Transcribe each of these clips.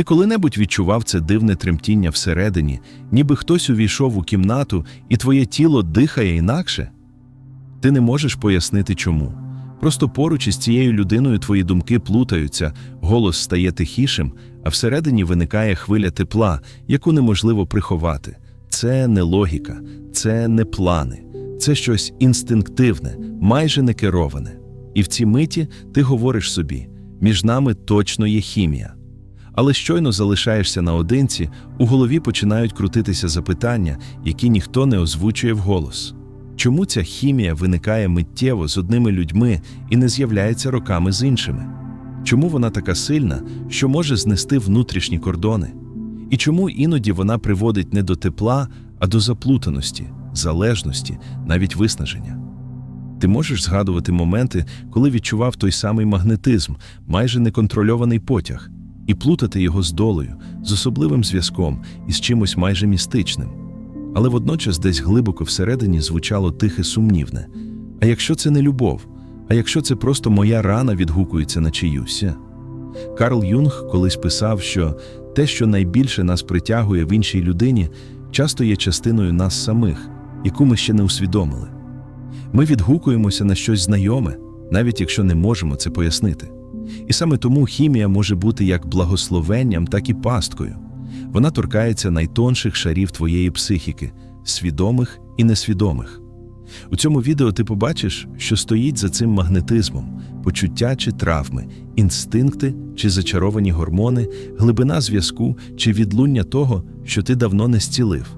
Ти коли-небудь відчував це дивне тремтіння всередині, ніби хтось увійшов у кімнату, і твоє тіло дихає інакше? Ти не можеш пояснити чому. Просто поруч із цією людиною твої думки плутаються, голос стає тихішим, а всередині виникає хвиля тепла, яку неможливо приховати. Це не логіка, це не плани, це щось інстинктивне, майже не кероване. І в цій миті ти говориш собі: між нами точно є хімія. Але щойно залишаєшся наодинці, у голові починають крутитися запитання, які ніхто не озвучує вголос. Чому ця хімія виникає миттєво з одними людьми і не з'являється роками з іншими? Чому вона така сильна, що може знести внутрішні кордони? І чому іноді вона приводить не до тепла, а до заплутаності, залежності, навіть виснаження? Ти можеш згадувати моменти, коли відчував той самий магнетизм, майже неконтрольований потяг, і плутати його з долею, з особливим зв'язком і з чимось майже містичним. Але водночас десь глибоко всередині звучало тихе сумнівне. А якщо це не любов, а якщо це просто моя рана відгукується на чиюся? Карл Юнг колись писав, що те, що найбільше нас притягує в іншій людині, часто є частиною нас самих, яку ми ще не усвідомили. Ми відгукуємося на щось знайоме, навіть якщо не можемо це пояснити. І саме тому хімія може бути як благословенням, так і пасткою. Вона торкається найтонших шарів твоєї психіки, свідомих і несвідомих. У цьому відео ти побачиш, що стоїть за цим магнетизмом, почуття чи травми, інстинкти чи зачаровані гормони, глибина зв'язку чи відлуння того, що ти давно не зцілив.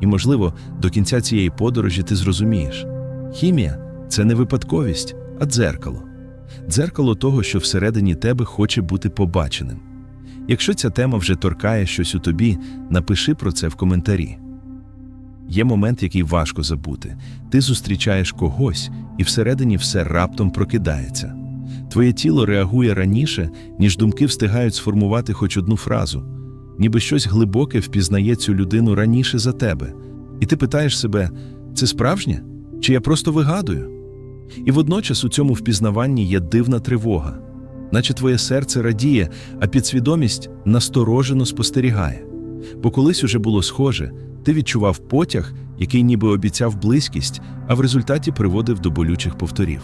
І, можливо, до кінця цієї подорожі ти зрозумієш: хімія це не випадковість, а дзеркало. Дзеркало того, що всередині тебе хоче бути побаченим. Якщо ця тема вже торкає щось у тобі, напиши про це в коментарі. Є момент, який важко забути. Ти зустрічаєш когось, і всередині все раптом прокидається. Твоє тіло реагує раніше, ніж думки встигають сформувати хоч одну фразу, ніби щось глибоке впізнає цю людину раніше за тебе. І ти питаєш себе: це справжнє? Чи я просто вигадую? І водночас у цьому впізнаванні є дивна тривога, наче твоє серце радіє, а підсвідомість насторожено спостерігає. Бо колись уже було схоже, ти відчував потяг, який ніби обіцяв близькість, а в результаті приводив до болючих повторів.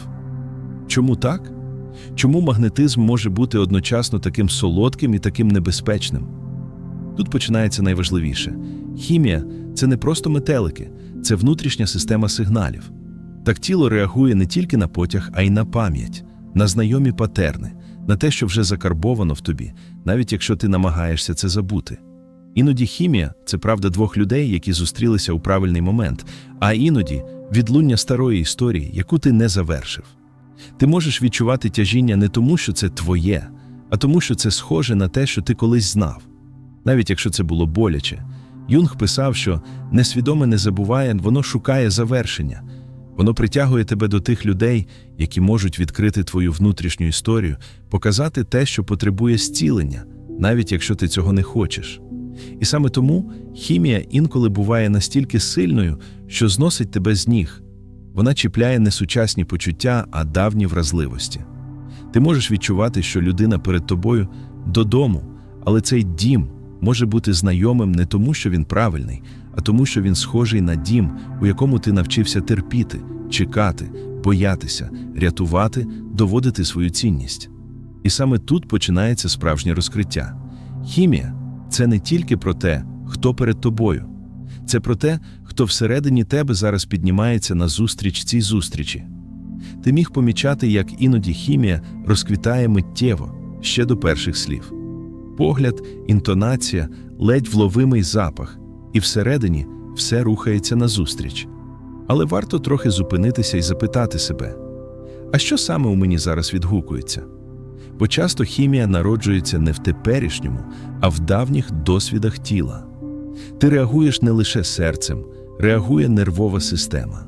Чому так? Чому магнетизм може бути одночасно таким солодким і таким небезпечним? Тут починається найважливіше: хімія це не просто метелики, це внутрішня система сигналів. Так тіло реагує не тільки на потяг, а й на пам'ять, на знайомі патерни, на те, що вже закарбовано в тобі, навіть якщо ти намагаєшся це забути. Іноді хімія це правда двох людей, які зустрілися у правильний момент, а іноді відлуння старої історії, яку ти не завершив. Ти можеш відчувати тяжіння не тому, що це твоє, а тому, що це схоже на те, що ти колись знав. Навіть якщо це було боляче. Юнг писав, що несвідоме не забуває, воно шукає завершення. Воно притягує тебе до тих людей, які можуть відкрити твою внутрішню історію, показати те, що потребує зцілення, навіть якщо ти цього не хочеш. І саме тому хімія інколи буває настільки сильною, що зносить тебе з ніг. Вона чіпляє не сучасні почуття, а давні вразливості. Ти можеш відчувати, що людина перед тобою додому, але цей дім може бути знайомим не тому, що він правильний, а тому, що він схожий на дім, у якому ти навчився терпіти, чекати, боятися, рятувати, доводити свою цінність. І саме тут починається справжнє розкриття. Хімія це не тільки про те, хто перед тобою, це про те, хто всередині тебе зараз піднімається на зустріч цій зустрічі. Ти міг помічати, як іноді хімія розквітає миттєво ще до перших слів. Погляд, інтонація, ледь вловимий запах, і всередині все рухається назустріч. Але варто трохи зупинитися і запитати себе: а що саме у мені зараз відгукується? Бо часто хімія народжується не в теперішньому, а в давніх досвідах тіла. Ти реагуєш не лише серцем, реагує нервова система.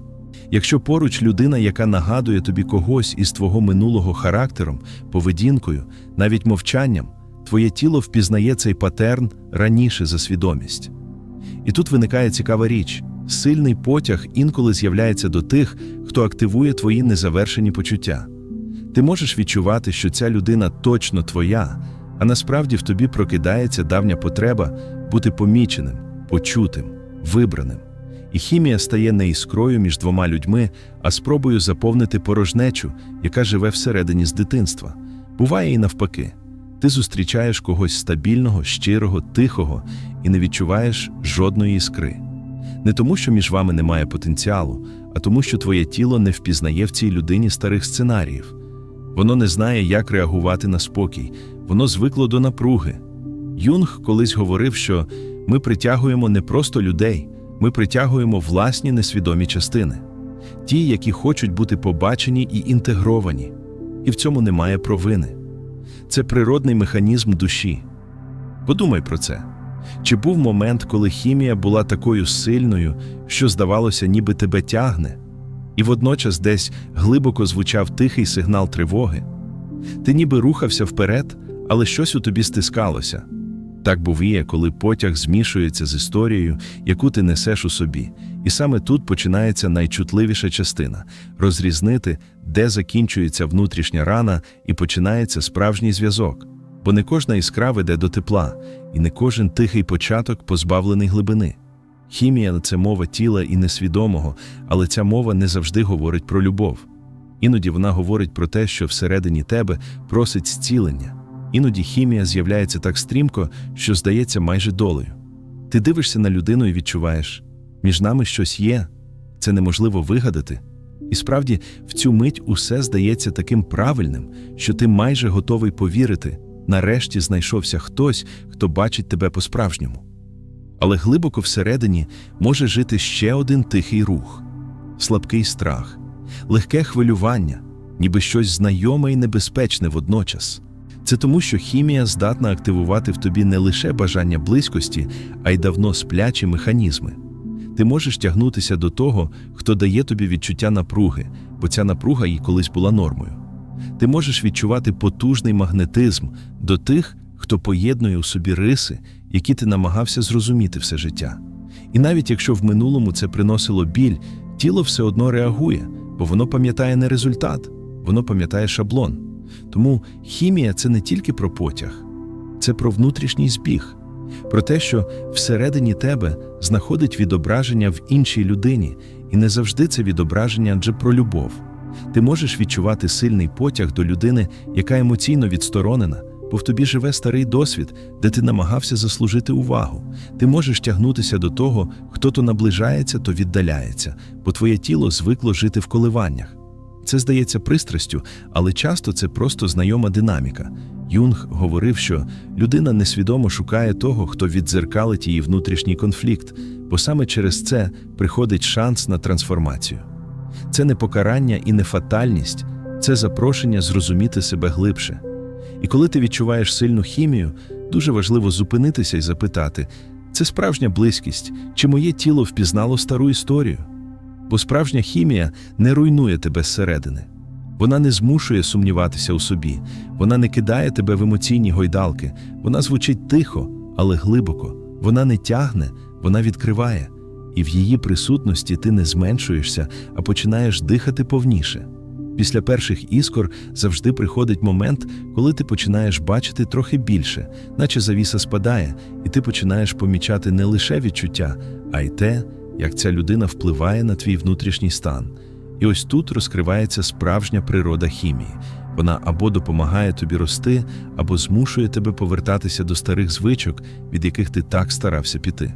Якщо поруч людина, яка нагадує тобі когось із твого минулого характером, поведінкою, навіть мовчанням, твоє тіло впізнає цей патерн раніше за свідомість. І тут виникає цікава річ: сильний потяг інколи з'являється до тих, хто активує твої незавершені почуття. Ти можеш відчувати, що ця людина точно твоя, А насправді в тобі прокидається давня потреба бути поміченим, почутим, вибраним. І хімія стає не іскрою між двома людьми, а спробою заповнити порожнечу, яка живе всередині з дитинства. Буває і навпаки. Ти зустрічаєш когось стабільного, щирого, тихого і не відчуваєш жодної іскри. Не тому, що між вами немає потенціалу, а тому, що твоє тіло не впізнає в цій людині старих сценаріїв. Воно не знає, як реагувати на спокій, воно звикло до напруги. Юнг колись говорив, що ми притягуємо не просто людей, ми притягуємо власні несвідомі частини, ті, які хочуть бути побачені і інтегровані. І в цьому немає провини. Це природний механізм душі. Подумай про це. Чи був момент, коли хімія була такою сильною, що здавалося, ніби тебе тягне, і водночас десь глибоко звучав тихий сигнал тривоги? Ти ніби рухався вперед, але щось у тобі стискалося. Так буває, коли потяг змішується з історією, яку ти несеш у собі, і саме тут починається найчутливіша частина розрізнити, де закінчується внутрішня рана і починається справжній зв'язок. Бо не кожна іскра веде до тепла, і не кожен тихий початок позбавлений глибини. Хімія це мова тіла і несвідомого, але ця мова не завжди говорить про любов. Іноді вона говорить про те, що всередині тебе просить зцілення. Іноді хімія з'являється так стрімко, що здається майже долею. Ти дивишся на людину і відчуваєш, між нами щось є, це неможливо вигадати. І справді в цю мить усе здається таким правильним, що ти майже готовий повірити. Нарешті знайшовся хтось, хто бачить тебе по-справжньому. Але глибоко всередині може жити ще один тихий рух, слабкий страх, легке хвилювання, ніби щось знайоме і небезпечне водночас. Це тому, що хімія здатна активувати в тобі не лише бажання близькості, а й давно сплячі механізми. Ти можеш тягнутися до того, хто дає тобі відчуття напруги, бо ця напруга їй колись була нормою. Ти можеш відчувати потужний магнетизм до тих, хто поєднує у собі риси, які ти намагався зрозуміти все життя. І навіть якщо в минулому це приносило біль, тіло все одно реагує, бо воно пам'ятає не результат, воно пам'ятає шаблон. Тому хімія це не тільки про потяг, це про внутрішній збіг, про те, що всередині тебе знаходить відображення в іншій людині, і не завжди це відображення адже про любов. Ти можеш відчувати сильний потяг до людини, яка емоційно відсторонена, бо в тобі живе старий досвід, де ти намагався заслужити увагу. Ти можеш тягнутися до того, хто то наближається, то віддаляється, бо твоє тіло звикло жити в коливаннях. Це здається пристрастю, але часто це просто знайома динаміка. Юнг говорив, що людина несвідомо шукає того, хто віддзеркалить її внутрішній конфлікт, бо саме через це приходить шанс на трансформацію. Це не покарання і не фатальність, це запрошення зрозуміти себе глибше. І коли ти відчуваєш сильну хімію, дуже важливо зупинитися і запитати: це справжня близькість, чи моє тіло впізнало стару історію? Бо справжня хімія не руйнує тебе зсередини. Вона не змушує сумніватися у собі, вона не кидає тебе в емоційні гойдалки, вона звучить тихо, але глибоко, вона не тягне, вона відкриває, і в її присутності ти не зменшуєшся, а починаєш дихати повніше. Після перших іскор завжди приходить момент, коли ти починаєш бачити трохи більше, наче завіса спадає, і ти починаєш помічати не лише відчуття, а й те, як ця людина впливає на твій внутрішній стан. І ось тут розкривається справжня природа хімії. Вона або допомагає тобі рости, або змушує тебе повертатися до старих звичок, від яких ти так старався піти.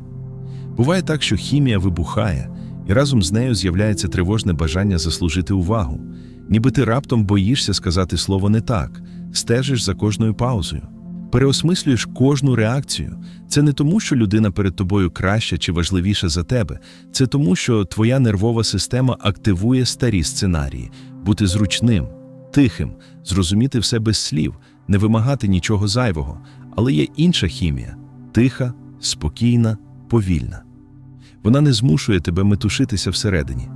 Буває так, що хімія вибухає, і разом з нею з'являється тривожне бажання заслужити увагу, ніби ти раптом боїшся сказати слово не так, стежиш за кожною паузою, переосмислюєш кожну реакцію. Це не тому, що людина перед тобою краща чи важливіша за тебе, це тому, що твоя нервова система активує старі сценарії, бути зручним, тихим, зрозуміти все без слів, не вимагати нічого зайвого, але є інша хімія. Тиха, спокійна, повільна. Вона не змушує тебе метушитися всередині.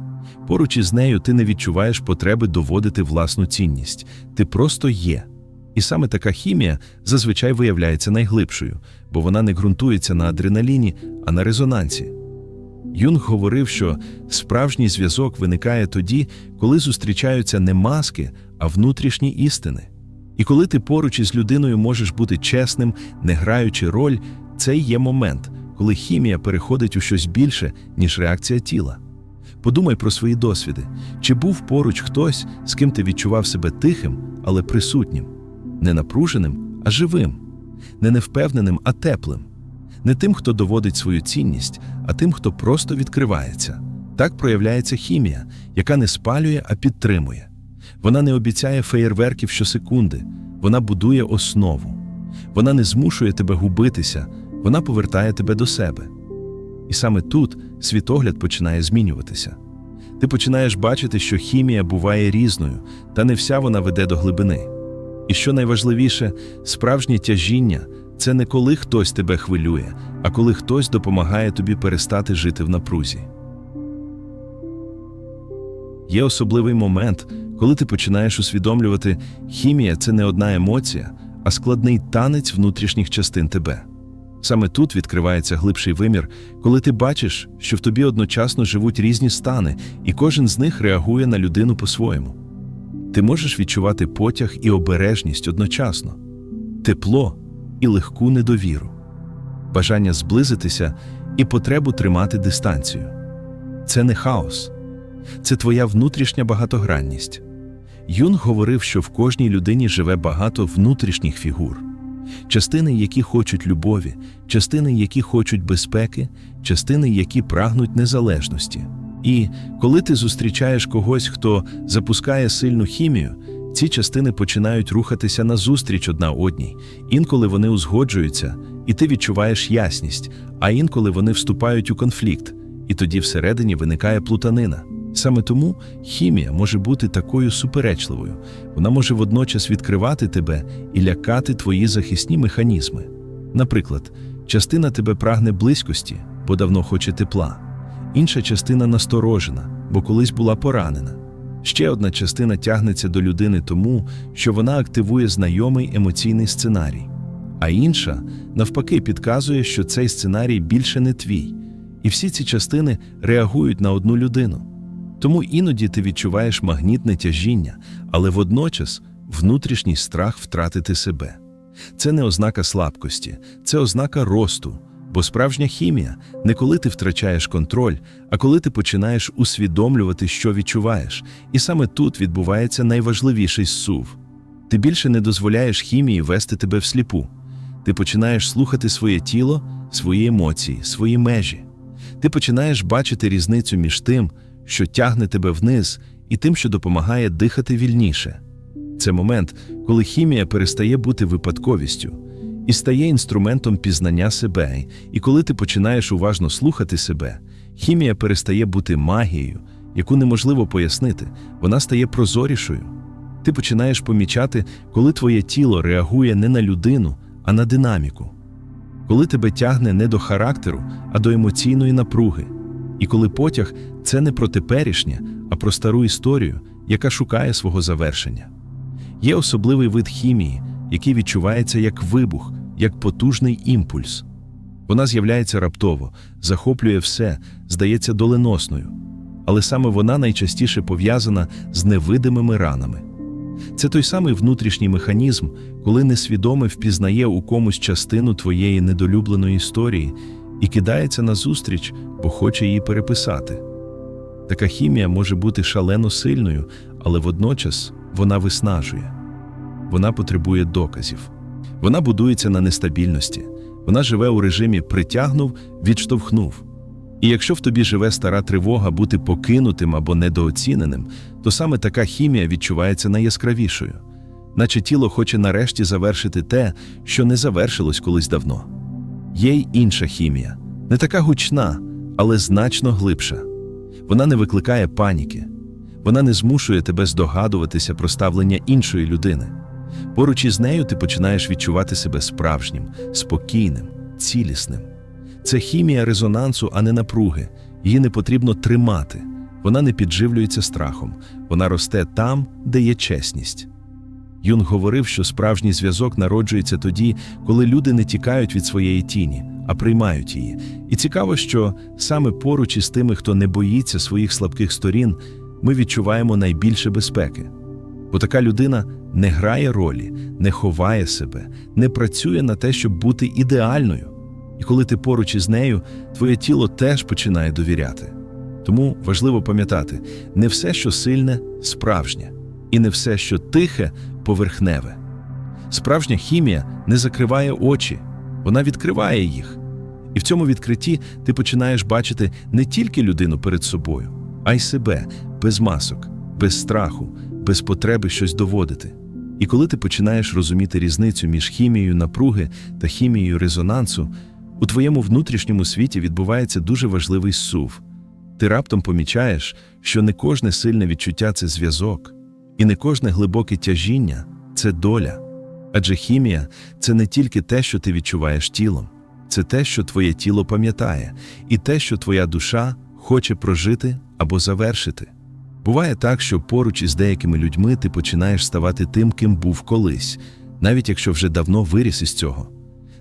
Поруч із нею ти не відчуваєш потреби доводити власну цінність, ти просто є. І саме така хімія зазвичай виявляється найглибшою, бо вона не ґрунтується на адреналіні, а на резонансі. Юнг говорив, що справжній зв'язок виникає тоді, коли зустрічаються не маски, а внутрішні істини. І коли ти поруч із людиною можеш бути чесним, не граючи роль, це є момент, коли хімія переходить у щось більше, ніж реакція тіла. Подумай про свої досвіди. Чи був поруч хтось, з ким ти відчував себе тихим, але присутнім, не напруженим, а живим, не невпевненим, а теплим, не тим, хто доводить свою цінність, а тим, хто просто відкривається. Так проявляється хімія, яка не спалює, а підтримує. Вона не обіцяє феєрверків щосекунди, вона будує основу. Вона не змушує тебе губитися, вона повертає тебе до себе. І саме тут світогляд починає змінюватися. Ти починаєш бачити, що хімія буває різною, та не вся вона веде до глибини. І що найважливіше, справжнє тяжіння це не коли хтось тебе хвилює, а коли хтось допомагає тобі перестати жити в напрузі. Є особливий момент, коли ти починаєш усвідомлювати, хімія це не одна емоція, а складний танець внутрішніх частин тебе. Саме тут відкривається глибший вимір, коли ти бачиш, що в тобі одночасно живуть різні стани, і кожен з них реагує на людину по-своєму. Ти можеш відчувати потяг і обережність одночасно, тепло і легку недовіру, бажання зблизитися і потребу тримати дистанцію. Це не хаос, це твоя внутрішня багатогранність. Юнг говорив, що в кожній людині живе багато внутрішніх фігур частини, які хочуть любові, частини, які хочуть безпеки, частини, які прагнуть незалежності. І коли ти зустрічаєш когось, хто запускає сильну хімію, ці частини починають рухатися назустріч одна одній. Інколи вони узгоджуються, і ти відчуваєш ясність, а інколи вони вступають у конфлікт, і тоді всередині виникає плутанина. Саме тому хімія може бути такою суперечливою, вона може водночас відкривати тебе і лякати твої захисні механізми. Наприклад, частина тебе прагне близькості, бо давно хоче тепла, інша частина насторожена, бо колись була поранена. Ще одна частина тягнеться до людини тому, що вона активує знайомий емоційний сценарій, а інша, навпаки, підказує, що цей сценарій більше не твій, і всі ці частини реагують на одну людину. Тому іноді ти відчуваєш магнітне тяжіння, але водночас внутрішній страх втратити себе. Це не ознака слабкості, це ознака росту, бо справжня хімія не коли ти втрачаєш контроль, а коли ти починаєш усвідомлювати, що відчуваєш, і саме тут відбувається найважливіший зсув. Ти більше не дозволяєш хімії вести тебе всліпу. Ти починаєш слухати своє тіло, свої емоції, свої межі. Ти починаєш бачити різницю між тим, що тягне тебе вниз, і тим, що допомагає дихати вільніше. Це момент, коли хімія перестає бути випадковістю і стає інструментом пізнання себе. І коли ти починаєш уважно слухати себе, хімія перестає бути магією, яку неможливо пояснити, вона стає прозорішою. Ти починаєш помічати, коли твоє тіло реагує не на людину, а на динаміку, коли тебе тягне не до характеру, а до емоційної напруги. І коли потяг це не про теперішнє, а про стару історію, яка шукає свого завершення. Є особливий вид хімії, який відчувається як вибух, як потужний імпульс. Вона з'являється раптово, захоплює все, здається доленосною, але саме вона найчастіше пов'язана з невидимими ранами. Це той самий внутрішній механізм, коли несвідоме впізнає у комусь частину твоєї недолюбленої історії і кидається назустріч, бо хоче її переписати. Така хімія може бути шалено сильною, але водночас вона виснажує, вона потребує доказів, вона будується на нестабільності, вона живе у режимі притягнув, відштовхнув. І якщо в тобі живе стара тривога бути покинутим або недооціненим, то саме така хімія відчувається найяскравішою, наче тіло хоче нарешті завершити те, що не завершилось колись давно. Є й інша хімія, не така гучна, але значно глибша. Вона не викликає паніки, вона не змушує тебе здогадуватися про ставлення іншої людини. Поруч із нею ти починаєш відчувати себе справжнім, спокійним, цілісним. Це хімія резонансу, а не напруги. Її не потрібно тримати. Вона не підживлюється страхом, вона росте там, де є чесність. Юнг говорив, що справжній зв'язок народжується тоді, коли люди не тікають від своєї тіні, а приймають її. І цікаво, що саме поруч із тими, хто не боїться своїх слабких сторін, ми відчуваємо найбільше безпеки. Бо така людина не грає ролі, не ховає себе, не працює на те, щоб бути ідеальною. І коли ти поруч із нею, твоє тіло теж починає довіряти. Тому важливо пам'ятати, не все, що сильне, справжнє, і не все, що тихе, поверхневе. Справжня хімія не закриває очі, вона відкриває їх. І в цьому відкритті ти починаєш бачити не тільки людину перед собою, а й себе без масок, без страху, без потреби щось доводити. І коли ти починаєш розуміти різницю між хімією напруги та хімією резонансу, у твоєму внутрішньому світі відбувається дуже важливий сув. Ти раптом помічаєш, що не кожне сильне відчуття це зв'язок, і не кожне глибоке тяжіння це доля. Адже хімія це не тільки те, що ти відчуваєш тілом, це те, що твоє тіло пам'ятає, і те, що твоя душа хоче прожити або завершити. Буває так, що поруч із деякими людьми ти починаєш ставати тим, ким був колись, навіть якщо вже давно виріс із цього.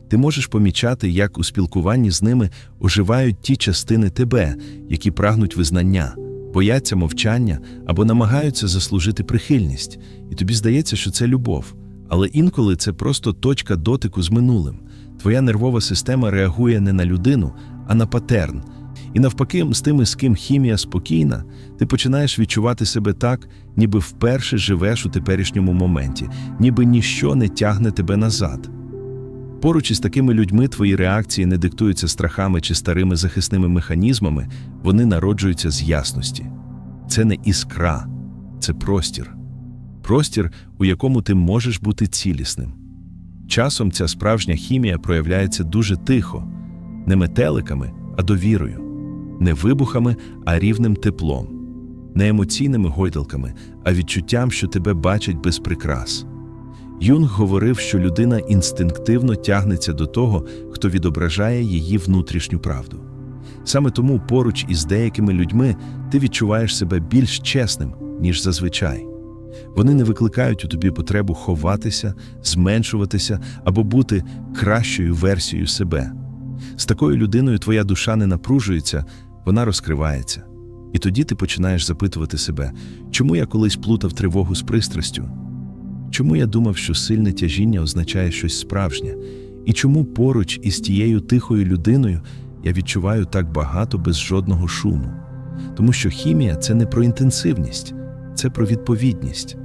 Ти можеш помічати, як у спілкуванні з ними оживають ті частини тебе, які прагнуть визнання, бояться мовчання або намагаються заслужити прихильність, і тобі здається, що це любов. Але інколи це просто точка дотику з минулим. Твоя нервова система реагує не на людину, а на патерн. І навпаки, з тими, з ким хімія спокійна, ти починаєш відчувати себе так, ніби вперше живеш у теперішньому моменті, ніби ніщо не тягне тебе назад. Поруч із такими людьми твої реакції не диктуються страхами чи старими захисними механізмами, вони народжуються з ясності. Це не іскра, це простір. Простір, у якому ти можеш бути цілісним. Часом ця справжня хімія проявляється дуже тихо, не метеликами, а довірою, не вибухами, а рівним теплом, не емоційними гойдалками, а відчуттям, що тебе бачать без прикрас. Юнг говорив, що людина інстинктивно тягнеться до того, хто відображає її внутрішню правду. Саме тому поруч із деякими людьми ти відчуваєш себе більш чесним, ніж зазвичай. Вони не викликають у тобі потребу ховатися, зменшуватися або бути кращою версією себе. З такою людиною твоя душа не напружується, вона розкривається. І тоді ти починаєш запитувати себе, чому я колись плутав тривогу з пристрастю? Чому я думав, що сильне тяжіння означає щось справжнє? І чому поруч із тією тихою людиною я відчуваю так багато без жодного шуму? Тому що хімія це не про інтенсивність, це про відповідність.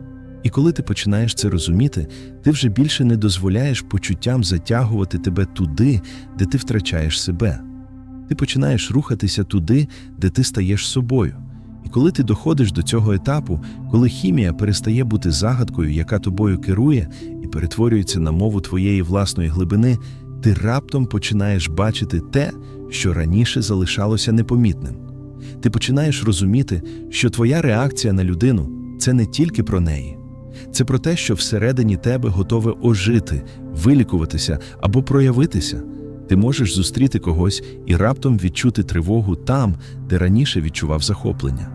І коли ти починаєш це розуміти, ти вже більше не дозволяєш почуттям затягувати тебе туди, де ти втрачаєш себе. Ти починаєш рухатися туди, де ти стаєш собою. І коли ти доходиш до цього етапу, коли хімія перестає бути загадкою, яка тобою керує, і перетворюється на мову твоєї власної глибини, ти раптом починаєш бачити те, що раніше залишалося непомітним. Ти починаєш розуміти, що твоя реакція на людину це не тільки про неї, це про те, що всередині тебе готове ожити, вилікуватися або проявитися. Ти можеш зустріти когось і раптом відчути тривогу там, де раніше відчував захоплення.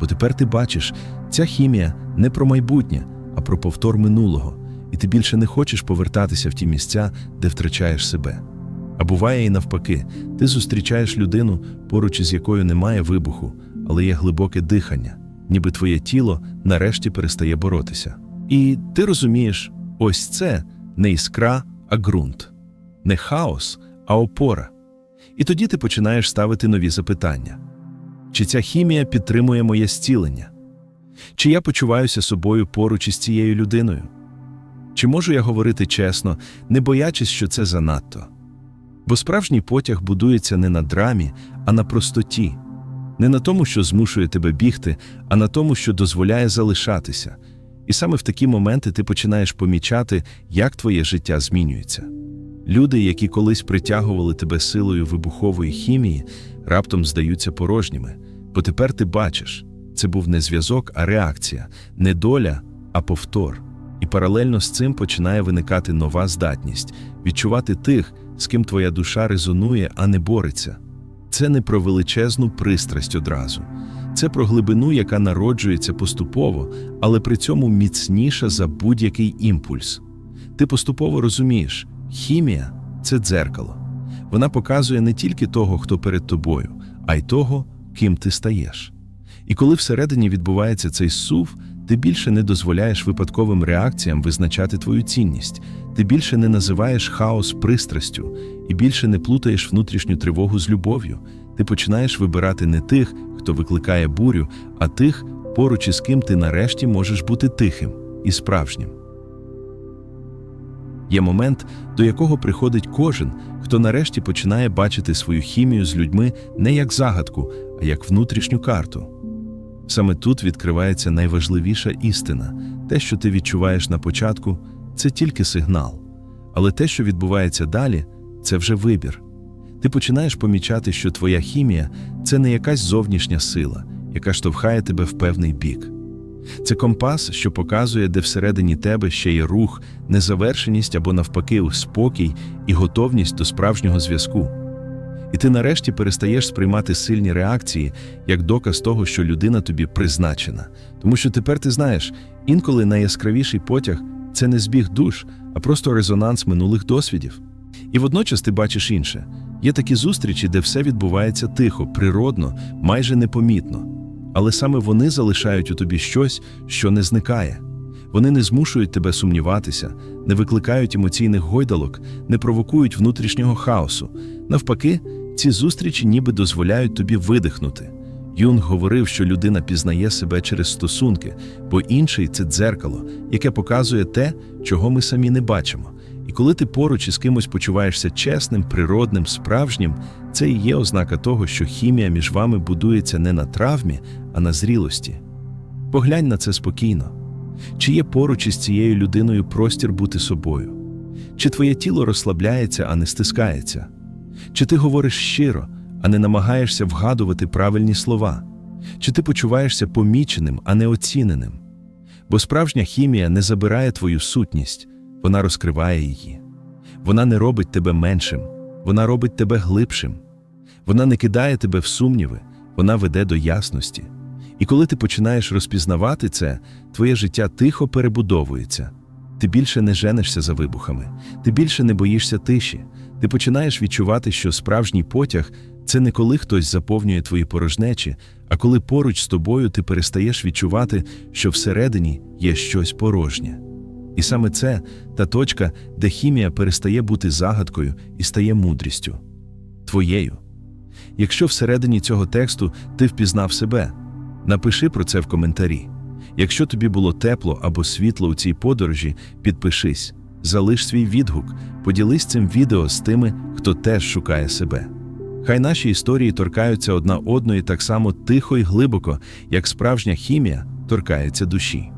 Бо тепер ти бачиш, ця хімія не про майбутнє, а про повтор минулого, і ти більше не хочеш повертатися в ті місця, де втрачаєш себе. А буває і навпаки, ти зустрічаєш людину, поруч із якою немає вибуху, але є глибоке дихання, ніби твоє тіло нарешті перестає боротися. І ти розумієш, ось це не іскра, а ґрунт, не хаос, а опора. І тоді ти починаєш ставити нові запитання: чи ця хімія підтримує моє зцілення? Чи я почуваюся собою поруч із цією людиною? Чи можу я говорити чесно, не боячись, що це занадто? Бо справжній потяг будується не на драмі, а на простоті, не на тому, що змушує тебе бігти, а на тому, що дозволяє залишатися. І саме в такі моменти ти починаєш помічати, як твоє життя змінюється. Люди, які колись притягували тебе силою вибухової хімії, раптом здаються порожніми, бо тепер ти бачиш, це був не зв'язок, а реакція, не доля, а повтор. І паралельно з цим починає виникати нова здатність відчувати тих, з ким твоя душа резонує, а не бореться. Це не про величезну пристрасть одразу, це про глибину, яка народжується поступово, але при цьому міцніша за будь-який імпульс. Ти поступово розумієш, хімія це дзеркало. Вона показує не тільки того, хто перед тобою, а й того, ким ти стаєш. І коли всередині відбувається цей сув, Ти більше не дозволяєш випадковим реакціям визначати твою цінність, ти більше не називаєш хаос пристрастю і більше не плутаєш внутрішню тривогу з любов'ю. Ти починаєш вибирати не тих, хто викликає бурю, а тих, поруч із ким ти нарешті можеш бути тихим і справжнім. Є момент, до якого приходить кожен, хто нарешті починає бачити свою хімію з людьми не як загадку, а як внутрішню карту. Саме тут відкривається найважливіша істина те, що ти відчуваєш на початку, це тільки сигнал. Але те, що відбувається далі, це вже вибір. Ти починаєш помічати, що твоя хімія це не якась зовнішня сила, яка штовхає тебе в певний бік. Це компас, що показує, де всередині тебе ще є рух, незавершеність або навпаки спокій і готовність до справжнього зв'язку. І ти нарешті перестаєш сприймати сильні реакції як доказ того, що людина тобі призначена. Тому що тепер ти знаєш, інколи найяскравіший потяг це не збіг душ, а просто резонанс минулих досвідів. І водночас ти бачиш інше. Є такі зустрічі, де все відбувається тихо, природно, майже непомітно. Але саме вони залишають у тобі щось, що не зникає. Вони не змушують тебе сумніватися, не викликають емоційних гойдалок, не провокують внутрішнього хаосу. Навпаки, ці зустрічі ніби дозволяють тобі видихнути. Юнг говорив, що людина пізнає себе через стосунки, бо інший це дзеркало, яке показує те, чого ми самі не бачимо. І коли ти поруч із кимось почуваєшся чесним, природним, справжнім, це і є ознака того, що хімія між вами будується не на травмі, а на зрілості. Поглянь на це спокійно. Чи є поруч із цією людиною простір бути собою? Чи твоє тіло розслабляється, а не стискається? Чи ти говориш щиро, а не намагаєшся вгадувати правильні слова? Чи ти почуваєшся поміченим, а не оціненим? Бо справжня хімія не забирає твою сутність, вона розкриває її. Вона не робить тебе меншим, вона робить тебе глибшим. Вона не кидає тебе в сумніви, вона веде до ясності. І коли ти починаєш розпізнавати це, твоє життя тихо перебудовується. Ти більше не женишся за вибухами, ти більше не боїшся тиші. Ти починаєш відчувати, що справжній потяг це не коли хтось заповнює твої порожнечі, а коли поруч з тобою ти перестаєш відчувати, що всередині є щось порожнє. І саме це та точка, де хімія перестає бути загадкою і стає мудрістю твоєю. Якщо всередині цього тексту ти впізнав себе, напиши про це в коментарі. Якщо тобі було тепло або світло у цій подорожі, підпишись, залиш свій відгук, поділись цим відео з тими, хто теж шукає себе. Хай наші історії торкаються одна одної так само тихо і глибоко, як справжня хімія торкається душі.